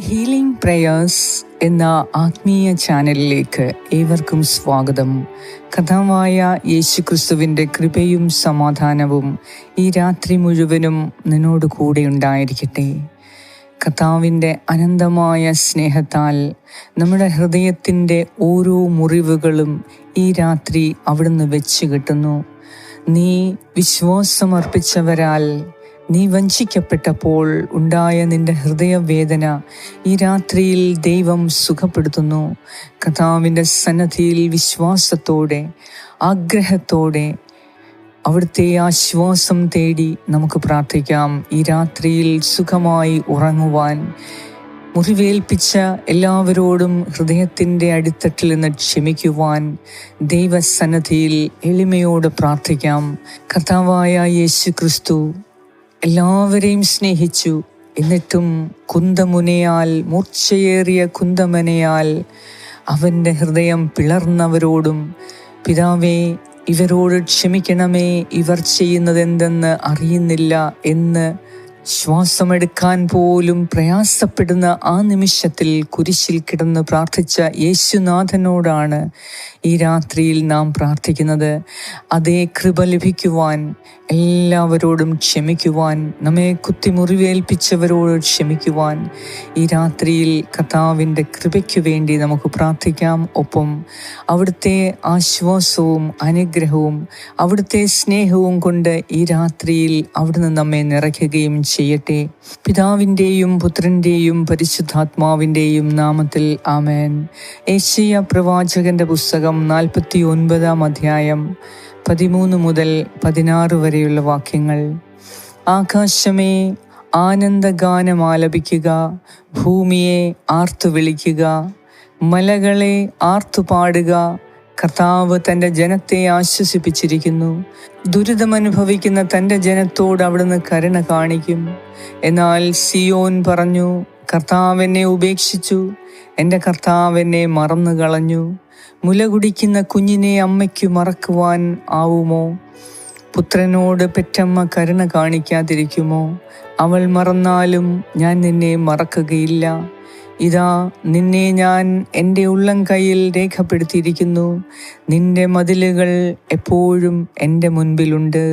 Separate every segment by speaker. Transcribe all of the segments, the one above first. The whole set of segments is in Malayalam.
Speaker 1: ഹീലിംഗ് പ്രേയേഴ്സ് എന്ന ആത്മീയ ചാനലിലേക്ക് ഏവർക്കും സ്വാഗതം. കഥാവായ യേശുക്രിസ്തുവിന്റെ കൃപയും സമാധാനവും ഈ രാത്രി മുഴുവനും നിന്നോട് കൂടെ ഉണ്ടായിരിക്കട്ടെ. കഥാവിന്റെ അനന്തമായ സ്നേഹത്താൽ നമ്മുടെ ഹൃദയത്തിന്റെ ഓരോ മുറിവുകളും ഈ രാത്രി അവിടുന്ന് വെച്ച് കിട്ടുന്നു. നീ വിശ്വാസമർപ്പിച്ചവരാൽ നീ വഞ്ചിക്കപ്പെട്ടപ്പോൾ ഉണ്ടായ നിന്റെ ഹൃദയവേദന ഈ രാത്രിയിൽ ദൈവം സുഖപ്പെടുത്തുന്നു. കഥാവിന്റെ സന്നദ്ധിയിൽ വിശ്വാസത്തോടെ ആഗ്രഹത്തോടെ അവിടുത്തെ ആശ്വാസം തേടി നമുക്ക് പ്രാർത്ഥിക്കാം. ഈ രാത്രിയിൽ സുഖമായി ഉറങ്ങുവാൻ മുറിവേൽപ്പിച്ച എല്ലാവരോടും ഹൃദയത്തിന്റെ അടിത്തട്ടിൽ നിന്ന് ക്ഷമിക്കുവാൻ ദൈവസന്നദ്ധിയിൽ എളിമയോട് പ്രാർത്ഥിക്കാം. കർത്താവായ യേശു ക്രിസ്തു എല്ലാവരെയും സ്നേഹിച്ചു. എന്നിട്ടും കുന്തമുനയാൽ മൂർച്ചയേറിയ കുന്തമനയാൽ അവന്റെ ഹൃദയം പിളർന്നവരോടും പിതാവേ ഇവരോട് ക്ഷമിക്കണമേ ഇവർ ചെയ്യുന്നതെന്തെന്ന് അറിയുന്നില്ല എന്ന് ശ്വാസമെടുക്കാൻ പോലും പ്രയാസപ്പെടുന്ന ആ നിമിഷത്തിൽ കുരിശിൽ കിടന്ന് പ്രാർത്ഥിച്ച യേശുനാഥനോടാണ് ഈ രാത്രിയിൽ നാം പ്രാർത്ഥിക്കുന്നത്. അതേ കൃപ ലഭിക്കുവാൻ എല്ലാവരോടും ക്ഷമിക്കുവാൻ നമ്മെ കുത്തിമുറിവേൽപ്പിച്ചവരോട് ക്ഷമിക്കുവാൻ ഈ രാത്രിയിൽ കർത്താവിന്റെ കൃപയ്ക്കു വേണ്ടി നമുക്ക് പ്രാർത്ഥിക്കാം. ഒപ്പം അവിടുത്തെ ആശ്വാസവും അനുഗ്രഹവും അവിടുത്തെ സ്നേഹവും കൊണ്ട് ഈ രാത്രിയിൽ അവിടുന്ന് നമ്മെ നിറയ്ക്കുകയും ചെയ്യട്ടെ. പിതാവിന്റെയും പുത്രന്റെയും പരിശുദ്ധാത്മാവിന്റെയും നാമത്തിൽ ആമേൻ. ഏഷ്യ പ്രവാചകന്റെ പുസ്തകം നാൽപ്പത്തി ഒൻപതാം അധ്യായം പതിമൂന്ന് മുതൽ പതിനാറ് വരെയുള്ള വാക്യങ്ങൾ. ആകാശമേ ആനന്ദഗാനം ആലപിക്കുക ഭൂമിയെ ആർത്തു വിളിക്കുക മലകളെ ആർത്തു പാടുക കർത്താവ് തന്റെ ജനത്തെ ആശ്വസിപ്പിച്ചിരിക്കുന്നു. ദുരിതമനുഭവിക്കുന്ന തന്റെ ജനത്തോട് അവിടുന്ന് കരുണ കാണിക്കും. എന്നാൽ സിയോൻ പറഞ്ഞു കർത്താവെന്നെ ഉപേക്ഷിച്ചു. എന്റെ കർത്താവെന്നെ മറന്നു കളഞ്ഞു. മുല കുടിക്കുന്ന കുഞ്ഞിനെ അമ്മയ്ക്കു മറക്കുവാൻ ആവുമോ? പുത്രനോട് പെറ്റമ്മ കരുണ കാണിക്കാതിരിക്കുമോ? അവൾ മറന്നാലും ഞാൻ നിന്നെ മറക്കുകയില്ല. ഇതാ നിന്നെ ഞാൻ എന്റെ ഉള്ളം കയ്യിൽ രേഖപ്പെടുത്തിയിരിക്കുന്നു. നിന്റെ മതിലുകൾ എപ്പോഴും എന്റെ മുൻപിലുണ്ട്.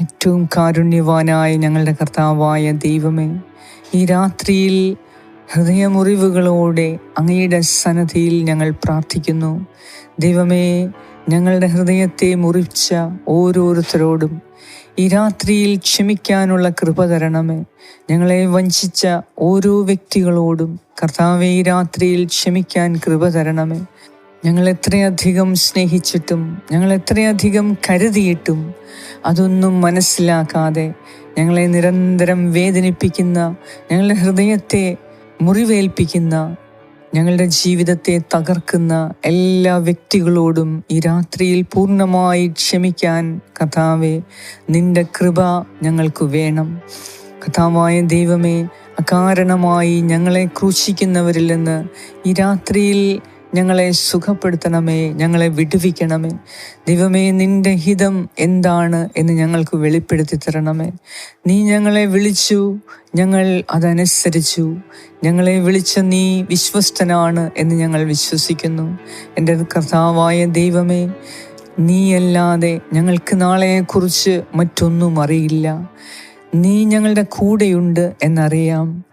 Speaker 1: ഏറ്റവും കാരുണ്യവാനായ ഞങ്ങളുടെ കർത്താവായ ദൈവമേ ഈ രാത്രിയിൽ ഹൃദയമുറിവുകളോടെ അങ്ങയുടെ സന്നദ്ധിയിൽ ഞങ്ങൾ പ്രാർത്ഥിക്കുന്നു. ദൈവമേ ഞങ്ങളുടെ ഹൃദയത്തെ മുറിച്ച ഓരോരുത്തരോടും ഈ രാത്രിയിൽ ക്ഷമിക്കാനുള്ള കൃപ തരണമേ. ഞങ്ങളെ വഞ്ചിച്ച ഓരോ വ്യക്തികളോടും കർത്താവെ ഈ രാത്രിയിൽ ക്ഷമിക്കാൻ കൃപ തരണമേ. ഞങ്ങൾ എത്രയധികം സ്നേഹിച്ചിട്ടും ഞങ്ങൾ എത്രയധികം കരുതിയിട്ടും അതൊന്നും മനസ്സിലാക്കാതെ ഞങ്ങളെ നിരന്തരം വേദനിപ്പിക്കുന്ന ഞങ്ങളുടെ ഹൃദയത്തെ മുറിവേൽപ്പിക്കുന്ന ഞങ്ങളുടെ ജീവിതത്തെ തകർക്കുന്ന എല്ലാ വ്യക്തികളോടും ഈ രാത്രിയിൽ പൂർണമായി ക്ഷമിക്കാൻ കഥാവെ നിന്റെ കൃപ ഞങ്ങൾക്ക് വേണം. കഥാവായ ദൈവമേ അകാരണമായി ഞങ്ങളെ ക്രൂശിക്കുന്നവരിൽ നിന്ന് ഈ രാത്രിയിൽ ഞങ്ങളെ സുഖപ്പെടുത്തണമേ ഞങ്ങളെ വിടുവിക്കണമേ. ദൈവമേ നിന്റെ ഹിതം എന്താണ് എന്ന് ഞങ്ങൾക്ക് വെളിപ്പെടുത്തി തരണമേ. നീ ഞങ്ങളെ വിളിച്ചു ഞങ്ങൾ അതനുസരിച്ചു. ഞങ്ങളെ വിളിച്ച നീ വിശ്വസ്തനാണ് എന്ന് ഞങ്ങൾ വിശ്വസിക്കുന്നു. എന്റെ കർത്താവായ ദൈവമേ നീയല്ലാതെ ഞങ്ങൾക്ക് നാളെയെക്കുറിച്ച് മറ്റൊന്നും അറിയില്ല. നീ ഞങ്ങളുടെ കൂടെയുണ്ട് എന്നറിയാം.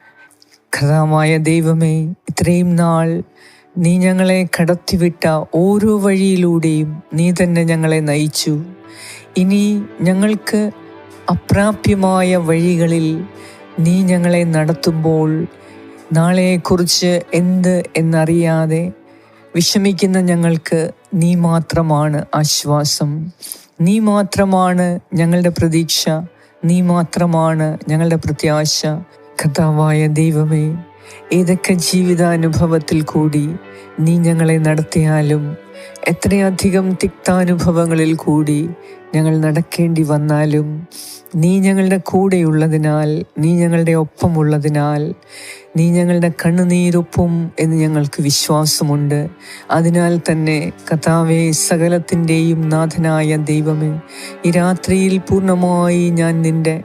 Speaker 1: കഥാമായ ദൈവമേ ഇത്രയും നാൾ നീ ഞങ്ങളെ കടത്തിവിട്ട ഓരോ വഴിയിലൂടെയും നീ തന്നെ ഞങ്ങളെ നയിച്ചു. ഇനി ഞങ്ങൾക്ക് അപ്രാപ്യമായ വഴികളിൽ നീ ഞങ്ങളെ നടത്തുമ്പോൾ നാളെക്കുറിച്ച് എന്ത് എന്നറിയാതെ വിഷമിക്കുന്ന ഞങ്ങൾക്ക് നീ മാത്രമാണ് ആശ്വാസം. നീ മാത്രമാണ് ഞങ്ങളുടെ പ്രതീക്ഷ. നീ മാത്രമാണ് ഞങ്ങളുടെ പ്രത്യാശ. കഥാവായ ദൈവമേ ഏതൊക്കെ ജീവിതാനുഭവത്തിൽ കൂടി നീ ഞങ്ങളെ നടത്തിയാലും എത്രയധികം തിക്താനുഭവങ്ങളിൽ കൂടി ഞങ്ങൾ നടക്കേണ്ടി വന്നാലും നീ ഞങ്ങളുടെ കൂടെയുള്ളതിനാൽ നീ ഞങ്ങളുടെ ഒപ്പമുള്ളതിനാൽ നീ ഞങ്ങളുടെ കണ്ണുനീരൊപ്പം എന്ന് ഞങ്ങൾക്ക് വിശ്വാസമുണ്ട്. അതിനാൽ തന്നെ കഥാവെ സകലത്തിന്റെയും നാഥനായ ദൈവമേ ഈ രാത്രിയിൽ പൂർണമായി ഞാൻ നിന്റെ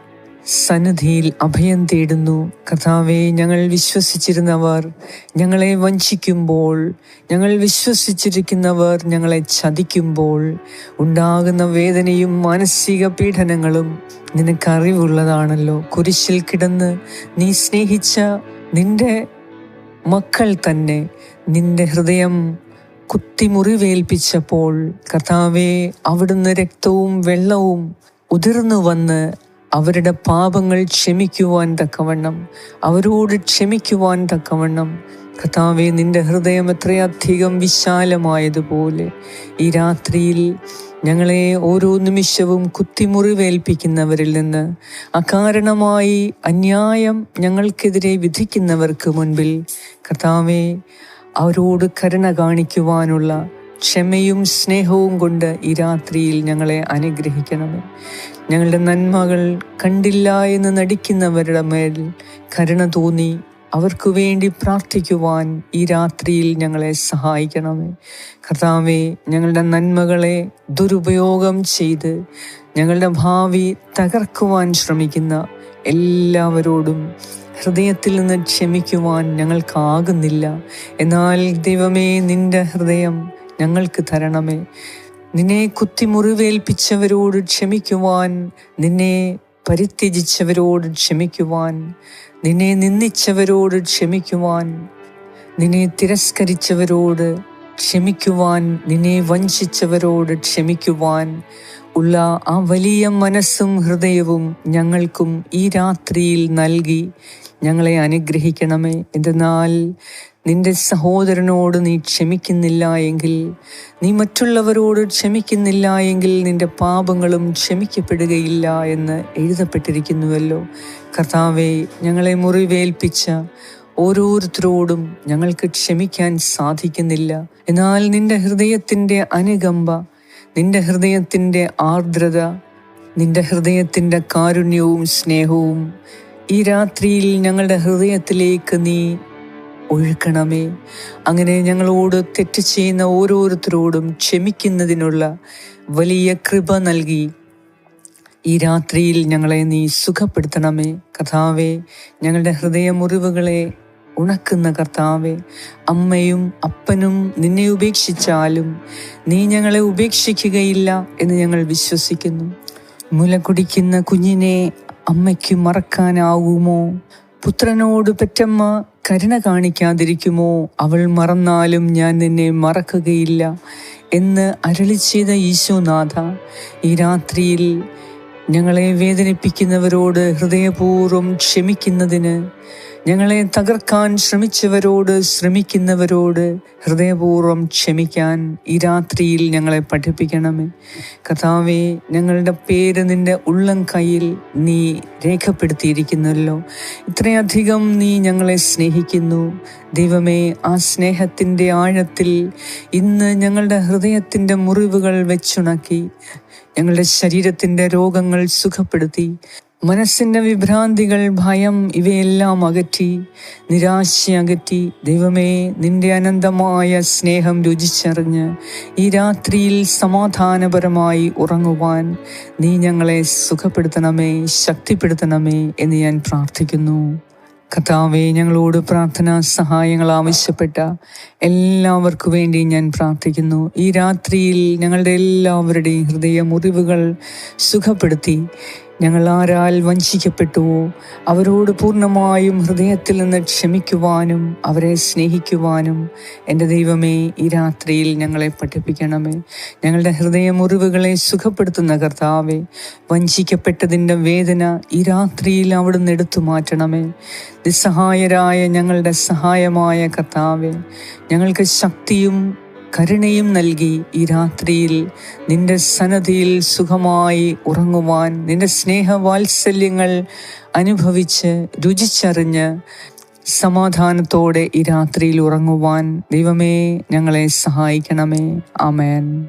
Speaker 1: സന്നിധിയിൽ അഭയം തേടുന്നു. കഥാവെ ഞങ്ങൾ വിശ്വസിച്ചിരുന്നവർ ഞങ്ങളെ വഞ്ചിക്കുമ്പോൾ ഞങ്ങൾ വിശ്വസിച്ചിരിക്കുന്നവർ ഞങ്ങളെ ചതിക്കുമ്പോൾ ഉണ്ടാകുന്ന വേദനയും മാനസിക പീഡനങ്ങളും നിനക്കറിവുള്ളതാണല്ലോ. കുരിശിൽ കിടന്ന് നീ സ്നേഹിച്ച നിന്റെ മക്കൾ തന്നെ നിന്റെ ഹൃദയം കുത്തിമുറിവേൽപ്പിച്ചപ്പോൾ കർത്താവെ അവിടുന്ന് രക്തവും വെള്ളവും ഉതിർന്നു വന്ന് അവരുടെ പാപങ്ങൾ ക്ഷമിക്കുവാൻ തക്കവണ്ണം അവരോട് ക്ഷമിക്കുവാൻ തക്കവണ്ണം. കർത്താവെ നിന്റെ ഹൃദയം എത്രയധികം വിശാലമായതുപോലെ ഈ രാത്രിയിൽ ഞങ്ങളെ ഓരോ നിമിഷവും കുത്തിമുറിവേൽപ്പിക്കുന്നവരിൽ നിന്ന് അകാരണമായി അന്യായം ഞങ്ങൾക്കെതിരെ വിധിക്കുന്നവർക്ക് മുൻപിൽ കർത്താവെ അവരോട് കരുണ കാണിക്കുവാനുള്ള ക്ഷമയും സ്നേഹവും കൊണ്ട് ഈ രാത്രിയിൽ ഞങ്ങളെ അനുഗ്രഹിക്കണമേ. ഞങ്ങളുടെ നന്മകൾ കണ്ടില്ല എന്ന് നടിക്കുന്നവരുടെ മേൽ കരുണ തോന്നി അവർക്ക് വേണ്ടി പ്രാർത്ഥിക്കുവാൻ ഈ രാത്രിയിൽ ഞങ്ങളെ സഹായിക്കണമേ. കർത്താവെ ഞങ്ങളുടെ നന്മകളെ ദുരുപയോഗം ചെയ്ത് ഞങ്ങളുടെ ഭാവി തകർക്കുവാൻ ശ്രമിക്കുന്ന എല്ലാവരോടും ഹൃദയത്തിൽ നിന്ന് ക്ഷമിക്കുവാൻ ഞങ്ങൾക്കാകുന്നില്ല. എന്നാൽ ദൈവമേ നിന്റെ ഹൃദയം ഞങ്ങൾക്ക് തരണമേ. നിന്നെ കുത്തിമുറിവേൽപ്പിച്ചവരോട് ക്ഷമിക്കുവാൻ നിന്നെ പരിത്യജിച്ചവരോട് ക്ഷമിക്കുവാൻ നിന്നെ നിന്ദിച്ചവരോട് ക്ഷമിക്കുവാൻ നിന്നെ തിരസ്കരിച്ചവരോട് ക്ഷമിക്കുവാൻ നിന്നെ വഞ്ചിച്ചവരോട് ക്ഷമിക്കുവാൻ ഉള്ള ആ വലിയ മനസ്സും ഹൃദയവും ഞങ്ങൾക്കും ഈ രാത്രിയിൽ നൽകി. ഞങ്ങളെ അനുഗ്രഹിക്കണമേ. എന്തെന്നാൽ നിന്റെ സഹോദരനോട് നീ ക്ഷമിക്കുന്നില്ല എങ്കിൽ നീ മറ്റുള്ളവരോട് ക്ഷമിക്കുന്നില്ല എങ്കിൽ നിന്റെ പാപങ്ങളും ക്ഷമിക്കപ്പെടുകയില്ല എന്ന് എഴുതപ്പെട്ടിരിക്കുന്നുവല്ലോ. കർത്താവെ ഞങ്ങളെ മുറിവേൽപ്പിച്ച ഓരോരുത്തരോടും ഞങ്ങൾക്ക് ക്ഷമിക്കാൻ സാധിക്കുന്നില്ല. എന്നാൽ നിന്റെ ഹൃദയത്തിന്റെ അനുകമ്പ നിന്റെ ഹൃദയത്തിന്റെ ആർദ്രത നിന്റെ ഹൃദയത്തിന്റെ കാരുണ്യവും സ്നേഹവും ഈ രാത്രിയിൽ ഞങ്ങളുടെ ഹൃദയത്തിലേക്ക് നീ ഒഴുക്കണമേ. അങ്ങനെ ഞങ്ങളോട് തെറ്റ് ചെയ്യുന്ന ഓരോരുത്തരോടും ക്ഷമിക്കുന്നതിനുള്ള വലിയ കൃപ നൽകി. ഈ രാത്രിയിൽ ഞങ്ങളെ നീ സുഖപ്പെടുത്തണമേ. കഥാവേ ഞങ്ങളുടെ ഹൃദയമുറിവുകളെ ഉണക്കുന്ന കർത്താവെ അമ്മയും അപ്പനും നിന്നെ ഉപേക്ഷിച്ചാലും നീ ഞങ്ങളെ ഉപേക്ഷിക്കുകയില്ല എന്ന് ഞങ്ങൾ വിശ്വസിക്കുന്നു. മുല കുടിക്കുന്ന കുഞ്ഞിനെ അമ്മയ്ക്ക് മറക്കാനാവുമോ? പുത്രനോട് പെറ്റമ്മ കരുണ കാണിക്കാതിരിക്കുമോ? അവൾ മറന്നാലും ഞാൻ നിന്നെ മറക്കുകയില്ല എന്ന് അരളി ചെയ്ത ഈശോനാഥ ഈ രാത്രിയിൽ ഞങ്ങളെ വേദനിപ്പിക്കുന്നവരോട് ഹൃദയപൂർവം ക്ഷമിക്കുന്നതിന് ഞങ്ങളെ തകർക്കാൻ ശ്രമിച്ചവരോട് ശ്രമിക്കുന്നവരോട് ഹൃദയപൂർവം ക്ഷമിക്കാൻ ഈ രാത്രിയിൽ ഞങ്ങളെ പഠിപ്പിക്കണമേ. കഥാവെ ഞങ്ങളുടെ പേര് നിന്റെ ഉള്ളം കയ്യിൽ നീ രേഖപ്പെടുത്തിയിരിക്കുന്നല്ലോ. ഇത്രയധികം നീ ഞങ്ങളെ സ്നേഹിക്കുന്നു. ദൈവമേ ആ സ്നേഹത്തിന്റെ ആഴത്തിൽ ഇന്ന് ഞങ്ങളുടെ ഹൃദയത്തിന്റെ മുറിവുകൾ വെച്ചുണക്കി ഞങ്ങളുടെ ശരീരത്തിന്റെ രോഗങ്ങൾ സുഖപ്പെടുത്തി മനസ്സിന്റെ വിഭ്രാന്തികൾ ഭയം ഇവയെല്ലാം അകറ്റി നിരാശ അകറ്റി ദൈവമേ നിന്റെ അനന്തമായ സ്നേഹം രുചിച്ചറിഞ്ഞ് ഈ രാത്രിയിൽ സമാധാനപരമായി ഉറങ്ങുവാൻ നീ ഞങ്ങളെ സുഖപ്പെടുത്തണമേ ശക്തിപ്പെടുത്തണമേ എന്ന് ഞാൻ പ്രാർത്ഥിക്കുന്നു. കർത്താവെ ഞങ്ങളോട് പ്രാർത്ഥനാ സഹായങ്ങൾ ആവശ്യപ്പെട്ട എല്ലാവർക്കു വേണ്ടി ഞാൻ പ്രാർത്ഥിക്കുന്നു. ഈ രാത്രിയിൽ ഞങ്ങളുടെ എല്ലാവരുടെയും ഹൃദയ മുറിവുകൾ സുഖപ്പെടുത്തി ഞങ്ങൾ ആരാൽ വഞ്ചിക്കപ്പെട്ടുവോ അവരോട് പൂർണമായും ഹൃദയത്തിൽ നിന്ന് ക്ഷമിക്കുവാനും അവരെ സ്നേഹിക്കുവാനും എന്റെ ദൈവമേ ഈ രാത്രിയിൽ ഞങ്ങളെ പഠിപ്പിക്കണമേ. ഞങ്ങളുടെ ഹൃദയ മുറിവുകളെ സുഖപ്പെടുത്തുന്ന കർത്താവെ വഞ്ചിക്കപ്പെട്ടതിന്റെ വേദന ഈ രാത്രിയിൽ അവിടുന്ന് എടുത്തു മാറ്റണമേ. നിസ്സഹായരായ ഞങ്ങളുടെ സഹായമായ കർത്താവെ ഞങ്ങൾക്ക് ശക്തിയും കരുണയും നൽകി ഈ രാത്രിയിൽ നിന്റെ സന്നദ്ധിയിൽ സുഖമായി ഉറങ്ങുവാൻ നിന്റെ സ്നേഹവാത്സല്യങ്ങൾ അനുഭവിച്ച് രുചിച്ചറിഞ്ഞ് സമാധാനത്തോടെ ഈ രാത്രിയിൽ ഉറങ്ങുവാൻ ദൈവമേ ഞങ്ങളെ സഹായിക്കണമേ. ആമേൻ.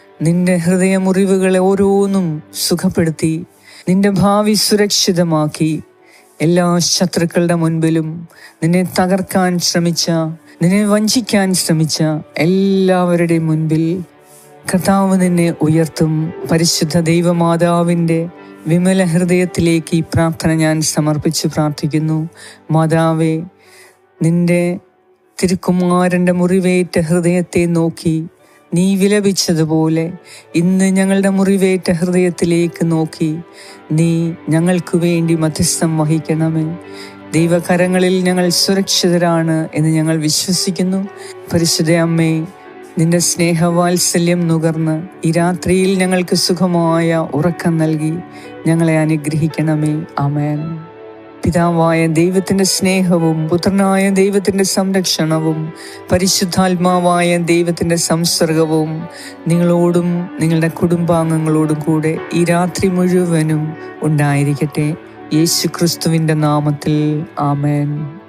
Speaker 1: നിന്റെ ഹൃദയമുറിവുകളെ ഓരോന്നും സുഖപ്പെടുത്തി നിന്റെ ഭാവി സുരക്ഷിതമാക്കി. എല്ലാ ശത്രുക്കളുടെ മുൻപിലും നിന്നെ തകർക്കാൻ ശ്രമിച്ച നിന്നെ വഞ്ചിക്കാൻ ശ്രമിച്ച എല്ലാവരുടെയും മുൻപിൽ കർത്താവ് നിന്നെ ഉയർത്തും. പരിശുദ്ധ ദൈവമാതാവിന്റെ വിമല ഹൃദയത്തിലേക്ക് ഈ പ്രാർത്ഥന ഞാൻ സമർപ്പിച്ച് പ്രാർത്ഥിക്കുന്നു. മാതാവേ നിന്റെ തിരുക്കുമാരന്റെ മുറിവേറ്റ ഹൃദയത്തെ നോക്കി നീ വിലപിച്ചതുപോലെ ഇന്ന് ഞങ്ങളുടെ മുറിവേറ്റ ഹൃദയത്തിലേക്ക് നോക്കി. നീ ഞങ്ങൾക്ക് വേണ്ടി മധ്യസ്ഥം വഹിക്കണമേ. ദൈവകരങ്ങളിൽ ഞങ്ങൾ സുരക്ഷിതരാണ് എന്ന് ഞങ്ങൾ വിശ്വസിക്കുന്നു. പരിശുദ്ധ അമ്മേ നിന്റെ സ്നേഹവാത്സല്യം നുകർന്ന് ഈ രാത്രിയിൽ ഞങ്ങൾക്ക് സുഖമായ ഉറക്കം നൽകി ഞങ്ങളെ അനുഗ്രഹിക്കണമേ. ആമേൻ. പിതാവായ ദൈവത്തിന്റെ സ്നേഹവും പുത്രനായ ദൈവത്തിന്റെ സംരക്ഷണവും പരിശുദ്ധാത്മാവായ ദൈവത്തിന്റെ സംസർഗവും നിങ്ങളോടും നിങ്ങളുടെ കുടുംബാംഗങ്ങളോടും കൂടെ ഈ രാത്രി മുഴുവനും ഉണ്ടായിരിക്കട്ടെ. യേശു ക്രിസ്തുവിന്റെ നാമത്തിൽ ആമേൻ.